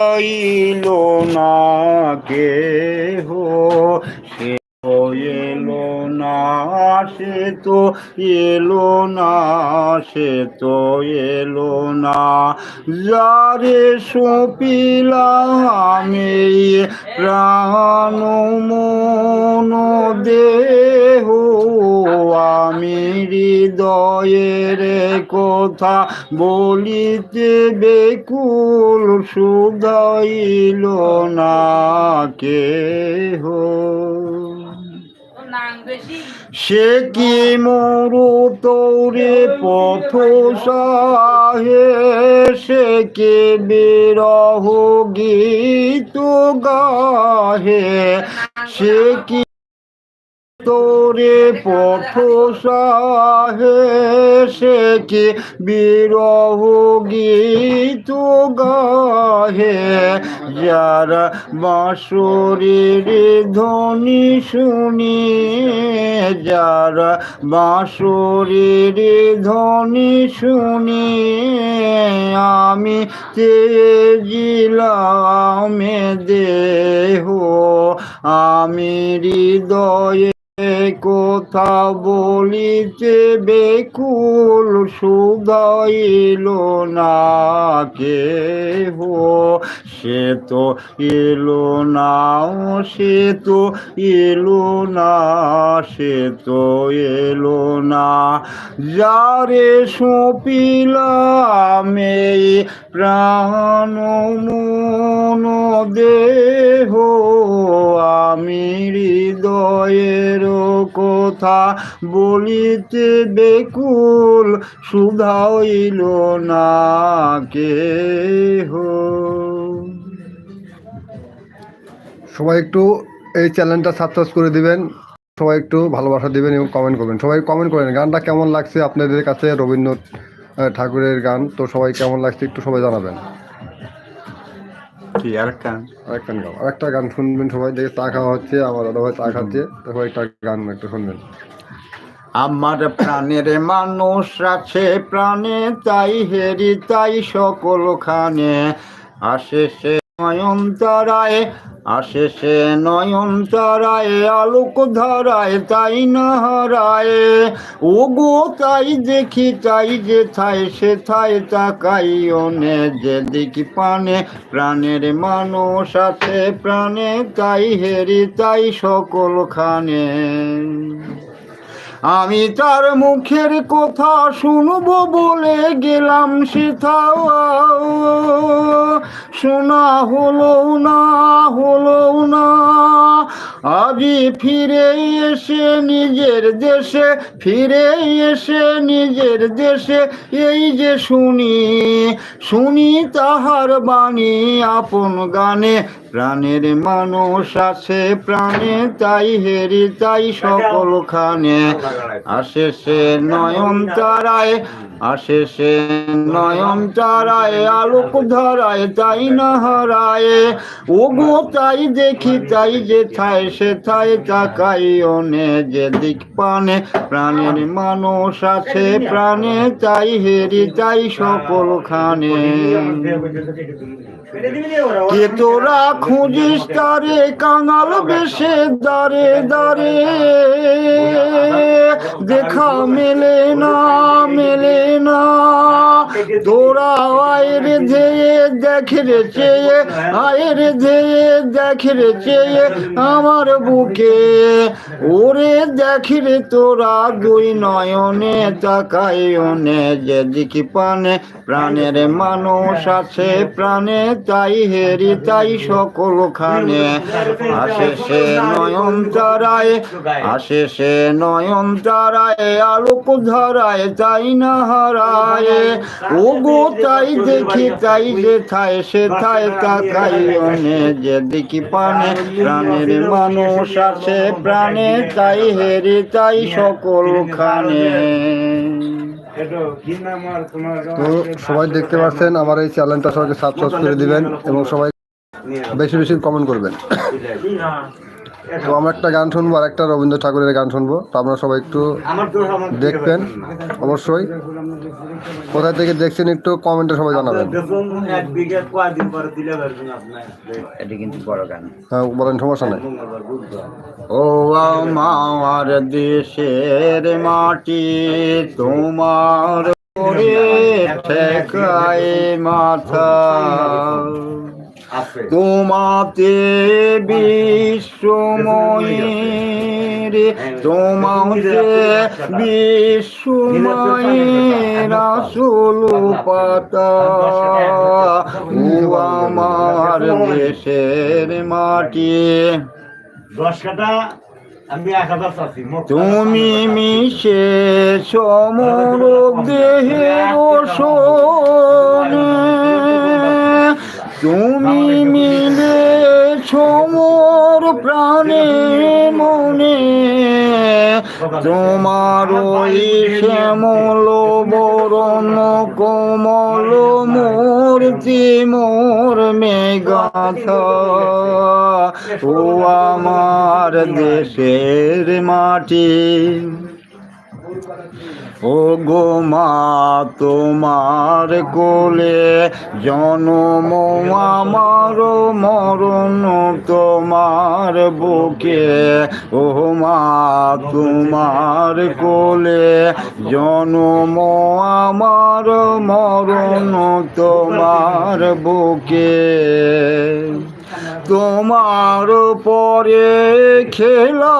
আইল না কে সে তো এলো না, সে তো এলো না। যারে সপিলাম এই প্রাণ দেহ, আমি হৃদয়ের কথা বলিতে বেকুল সুদাইল না কেহ। সে কি মরু তোরে পথ সাহে? সে কে বিরহ গীত গাহে? সে কি তোরে পথ সে কি বিরহ গীত গাহে? যারা বাঁশুরির ধ্বনি শুনি, যারা বাঁশুরির ধ্বনি শুনি, আমি তেজিলাম দেহ, আমি হৃদয়ে কথা বলিতে বেকুল সুদাইল না কেহ। সে তো এলো না, সে তো এলো না, সে তো এলো না। যারে সপিলাম প্রাণ, মন, দেহ, আমি হৃদয়ের কথা বলিতে বেকুল সুধাইল না কেহ। সবাই একটু এই চ্যানেলটা সাবস্ক্রাইব করে দিবেন, সবাই একটু ভালোবাসা দিবেন এবং কমেন্ট করবেন। সবাই কমেন্ট করেন, গানটা কেমন লাগছে আপনাদের কাছে? রবীন্দ্রনাথ ঠাকুরের গান, তো সবাই কেমন লাগছে একটু সবাই জানাবেন। কি আরেকটা গান? আরেকটা গান শুনবেন সবাই দেখে চা খাওয়া হচ্ছে আমার দাদা ভাই চা খাচ্ছে তো সবাই একটা গান একটু শুনবেন। আমার প্রাণের মানুষ আছে প্রাণে তাই হেরি তাই সকল খানে আসে সে নয়ন তারায় আসে সে নয়ন তারায় আলোক ধারায় তাই না হারায়? ও গো তাই দেখি তাই যে থাই সে থাই তাকাই অনে, যে দেখি পানে, প্রাণের মানুষ আছে, প্রাণে তাই হেরি তাই সকল খানে আমি তার মুখের কথা শুনব বলে গেলাম সেথাও শোনা হলো না হলো না। আজই ফিরে এসে নিজের দেশে, ফিরে এসে নিজের দেশে, এই যে শুনি শুনি তাহার বাণী আপন গানে, প্রাণের মানুষ আছে প্রাণে, তাই হেরি তাই সকল খানে। আসে সে নয়ন তারায়, আসে সে নয়ন তারায়, আলোক ধরায় তাই না হারায়। ও গো তাই দেখি তাই যে থায় সে থায় তাকাই অনে যে দিক পানে প্রাণের মানুষ আছে, প্রাণে তাই হেরি তাই সকল খানে কে তোরা খুঁজিস তারে কাঙাল বেশে দারে দারে। দেখা মেলে না মেলে না। তোরা আয়ের ধেয়ে দেখ রে চেয়ে, আয়ের ধেয়ে দেখ রে চেয়ে আমার বুকে। ওরে দেখ রে তোরা দুই নয়নে তাকাই অনে যেদিকে পানে প্রাণের মানুষ আছে, প্রাণে তাই হেরি তাই সকল খানে আসে সে নয়ন তারায়, আসে সে নয়ন তারায়, আলোক ধরায় তাই না হারায়। ও গো তাই দেখি, তাই যে থায়, সে থায় তাকাই অনে। যে দেখি পানে প্রাণের মানুষ আছে, প্রাণে তাই হেরি তাই সকল খানে তো সবাই দেখতে পাচ্ছেন আমার এই চ্যানেলটা সবাইকে সাবস্ক্রাইব করে দিবেন এবং সবাই বেশি বেশি কমেন্ট করবেন। তো আমরা একটা গান শুনব আর একটা রবীন্দ্র ঠাকুরের গান শুনব তো আপনারা সবাই একটু দেখবেন অবশ্যই কোথায় থেকে দেখছেন একটু কমেন্টে সবাই জানাবেন এটা কিন্তু বড় গান হ্যাঁ বলেন সমস্যা নেই ও আমার দেশের মাটি তোমার ঠেকায় মাথা তোমাতে বিশ্বময়ের তোমাতে বিশ্বময়ের আসল পাতা। ও আমার দেশের মাটি। দশ কাটা তুমি মিশে সমর দেহের শোনে তোমার ওই শ্যামল বরণ কোমল মূর্তি মোর মেগাথা ও আমার দেশের মাটি ও গো মা, তোমার কোলে জনম আমার, মরণ তোমার বুকে। ও মা, তোমার কোলে জনম আমার, মরণ তোমার বুকে। তোমার পরে খেলা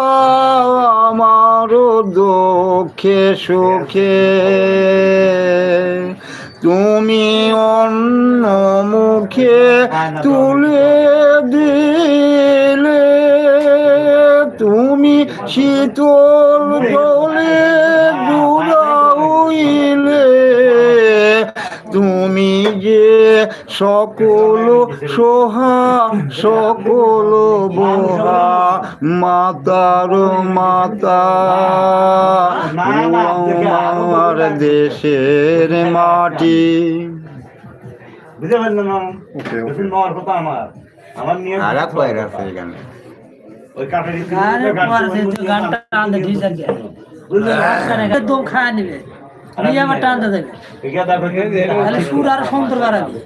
আমার দুঃখে সুখে। তুমি অন্য মুখে তুলে দিলে তুমি শীতল জলে সকল সোহা সকল বোহা মাতার মাতা। আমার দেশের মাটি। বুঝতে পারলেন না ওকে দেখুন নেওয়ার কথা আমার। আমার নিয়ে এখানে। ওই কাটারি গানটা টানতে ঠিক আছে বুঝলেন? দম খায় নিবে। নিয়ে আবার টানতে দেবে তাহলে সুর আর সুন্দর বাড়াবে।